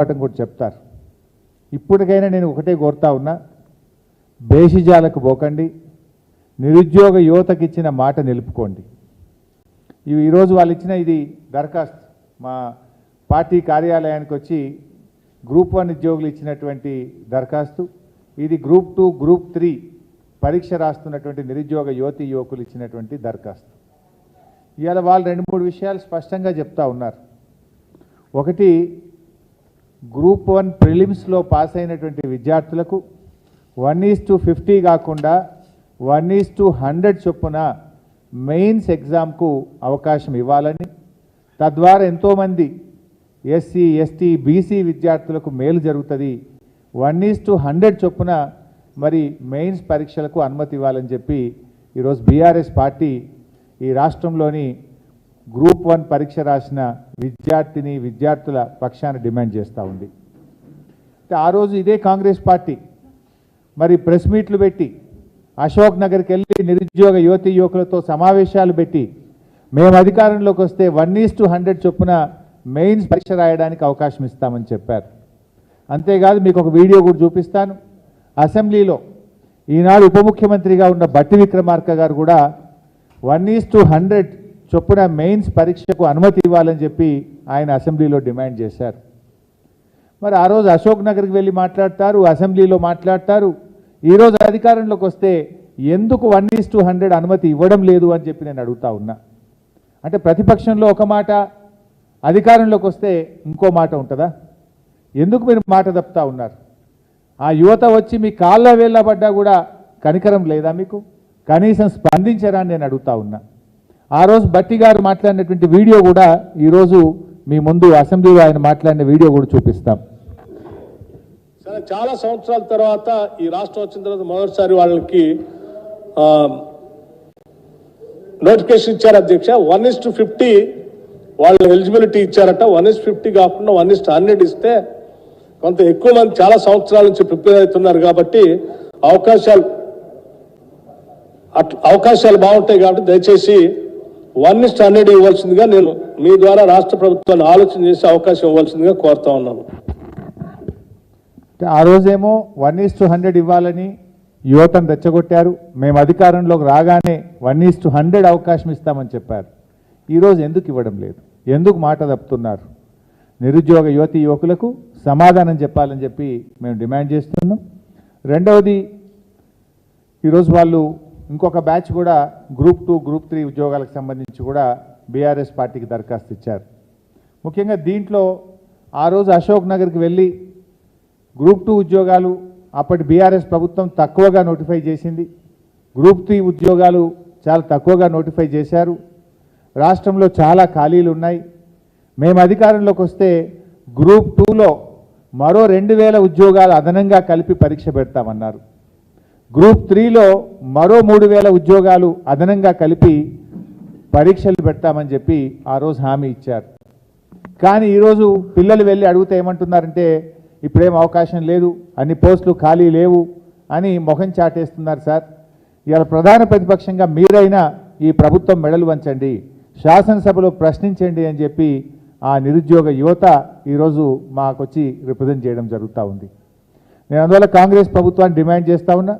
గుణపాఠం కూడా చెప్తారు. ఇప్పటికైనా నేను ఒకటే కోరుతా ఉన్నా బేషిజాలకు పోకండి నిరుద్యోగ యువతకి ఇచ్చిన మాట నిలుపుకోండి. ఇవి ఈరోజు వాళ్ళు ఇచ్చిన ఇది దరఖాస్తు. మా పార్టీ కార్యాలయానికి వచ్చి గ్రూప్ వన్ ఉద్యోగులు ఇచ్చినటువంటి దరఖాస్తు. ఇది గ్రూప్ టూ గ్రూప్ త్రీ పరీక్ష రాస్తున్నటువంటి నిరుద్యోగ యువతి యువకులు ఇచ్చినటువంటి దరఖాస్తు. ఇవాళ వాళ్ళు రెండు మూడు విషయాలు స్పష్టంగా చెప్తా ఉన్నారు. ఒకటి గ్రూప్ వన్ ప్రిలిమ్స్లో పాస్ అయినటువంటి విద్యార్థులకు వన్ ఈజ్ టు ఫిఫ్టీ కాకుండా వన్ ఈజ్ టు హండ్రెడ్ చొప్పున మెయిన్స్ ఎగ్జామ్కు అవకాశం ఇవ్వాలని. తద్వారా ఎంతోమంది ఎస్సీ ఎస్టీ బీసీ విద్యార్థులకు మేలు జరుగుతుంది. వన్ ఈజ్ టు హండ్రెడ్ చొప్పున మరి మెయిన్స్ పరీక్షలకు అనుమతి ఇవ్వాలని చెప్పి ఈరోజు బీఆర్ఎస్ పార్టీ ఈ రాష్ట్రంలోని గ్రూప్ వన్ పరీక్ష రాసిన విద్యార్థిని విద్యార్థుల పక్షాన డిమాండ్ చేస్తూ ఉంది. అయితే ఆ రోజు ఇదే కాంగ్రెస్ పార్టీ మరి ప్రెస్ మీట్లు పెట్టి అశోక్ నగర్కి వెళ్ళి నిరుద్యోగ యువతి యువకులతో సమావేశాలు పెట్టి మేము అధికారంలోకి వస్తే వన్ ఈస్ టు హండ్రెడ్ చొప్పున మెయిన్స్ పరీక్ష రాయడానికి అవకాశం ఇస్తామని చెప్పారు. అంతేకాదు మీకు ఒక వీడియో కూడా చూపిస్తాను. అసెంబ్లీలో ఈనాడు ఉప ముఖ్యమంత్రిగా ఉన్న బట్టి విక్రమార్క గారు కూడా వన్ ఈస్ టు హండ్రెడ్ చొప్పున మెయిన్స్ పరీక్షకు అనుమతి ఇవ్వాలని చెప్పి ఆయన అసెంబ్లీలో డిమాండ్ చేశారు. మరి ఆ రోజు అశోక్ నగర్కి వెళ్ళి మాట్లాడతారు అసెంబ్లీలో మాట్లాడతారు. ఈరోజు అధికారంలోకి వస్తే ఎందుకు వన్ ఈస్ టూ హండ్రెడ్ అనుమతి ఇవ్వడం లేదు అని చెప్పి నేను అడుగుతా ఉన్నా. అంటే ప్రతిపక్షంలో ఒక మాట అధికారంలోకి వస్తే ఇంకో మాట ఉంటుందా? ఎందుకు మీరు మాట తప్పుతా ఉన్నారు? ఆ యువత వచ్చి మీ కాళ్ళ వేళ్ళ పడ్డా కూడా కనికరం లేదా మీకు? కనీసం స్పందించరా అని నేను అడుగుతా ఉన్నా. ఆ రోజు బట్టి గారు మాట్లాడినటువంటి వీడియో కూడా ఈరోజు మీ ముందు అసెంబ్లీలో ఆయన మాట్లాడిన వీడియో కూడా చూపిస్తాం. సరే చాలా సంవత్సరాల తర్వాత ఈ రాష్ట్రం వచ్చిన తర్వాత మొదటిసారి వాళ్ళకి నోటిఫికేషన్ ఇచ్చారు అధ్యక్ష. వన్ ఇస్ టు ఫిఫ్టీ వాళ్ళు ఎలిజిబిలిటీ ఇచ్చారట. వన్ ఇస్ ఫిఫ్టీ కాకుండా వన్ ఇస్ హండ్రెడ్ ఇస్తే కొంత ఎక్కువ మంది చాలా సంవత్సరాల నుంచి ప్రిపేర్ అవుతున్నారు కాబట్టి అవకాశాలు అట్- అవకాశాలు బాగుంటాయి కాబట్టి దయచేసి వన్ ఇస్ హండ్రెడ్ ఇవ్వాల్సిందిగా నేను మీ ద్వారా రాష్ట్ర ప్రభుత్వాన్ని ఆలోచన చేసే అవకాశం ఇవ్వాల్సిందిగా కోరుతా ఉన్నాను. ఆ రోజేమో వన్ ఈస్ టు హండ్రెడ్ ఇవ్వాలని యువతను రెచ్చగొట్టారు. మేము అధికారంలోకి రాగానే వన్ ఈస్ టు హండ్రెడ్ అవకాశం ఇస్తామని చెప్పారు. ఈరోజు ఎందుకు ఇవ్వడం లేదు? ఎందుకు మాట తప్పుతున్నారు? నిరుద్యోగ యువతి యువకులకు సమాధానం చెప్పాలని చెప్పి మేము డిమాండ్ చేస్తున్నాం. రెండవది ఈరోజు వాళ్ళు ఇంకొక బ్యాచ్ కూడా గ్రూప్ టూ గ్రూప్ త్రీ ఉద్యోగాలకు సంబంధించి కూడా బీఆర్ఎస్ పార్టీకి దరఖాస్తు ఇచ్చారు. ముఖ్యంగా దీంట్లో ఆ రోజు అశోక్ నగర్కి వెళ్ళి గ్రూప్ టూ ఉద్యోగాలు అప్పటి బీఆర్ఎస్ ప్రభుత్వం తక్కువగా నోటిఫై చేసింది. గ్రూప్ త్రీ ఉద్యోగాలు చాలా తక్కువగా నోటిఫై చేశారు. రాష్ట్రంలో చాలా ఖాళీలు ఉన్నాయి. మేము అధికారంలోకి వస్తే గ్రూప్ టూలో మరో రెండు వేల ఉద్యోగాలు అదనంగా కలిపి పరీక్ష పెడతామన్నారు. గ్రూప్ త్రీలో మరో మూడు వేల ఉద్యోగాలు అదనంగా కలిపి పరీక్షలు పెడతామని చెప్పి ఆ రోజు హామీ ఇచ్చారు. కానీ ఈరోజు పిల్లలు వెళ్ళి అడిగితే ఏమంటున్నారంటే ఇప్పుడేం అవకాశం లేదు అన్ని పోస్టులు ఖాళీ లేవు అని మొహం చాటేస్తున్నారు సార్. ఇలా ప్రధాన ప్రతిపక్షంగా మీరైనా ఈ ప్రభుత్వం మెడలు వంచండి శాసనసభలో ప్రశ్నించండి అని చెప్పి ఆ నిరుద్యోగ యువత ఈరోజు మాకొచ్చి రిప్రజెంట్ చేయడం జరుగుతూ ఉంది. నేను అందువల్ల కాంగ్రెస్ ప్రభుత్వాన్ని డిమాండ్ చేస్తా ఉన్నా.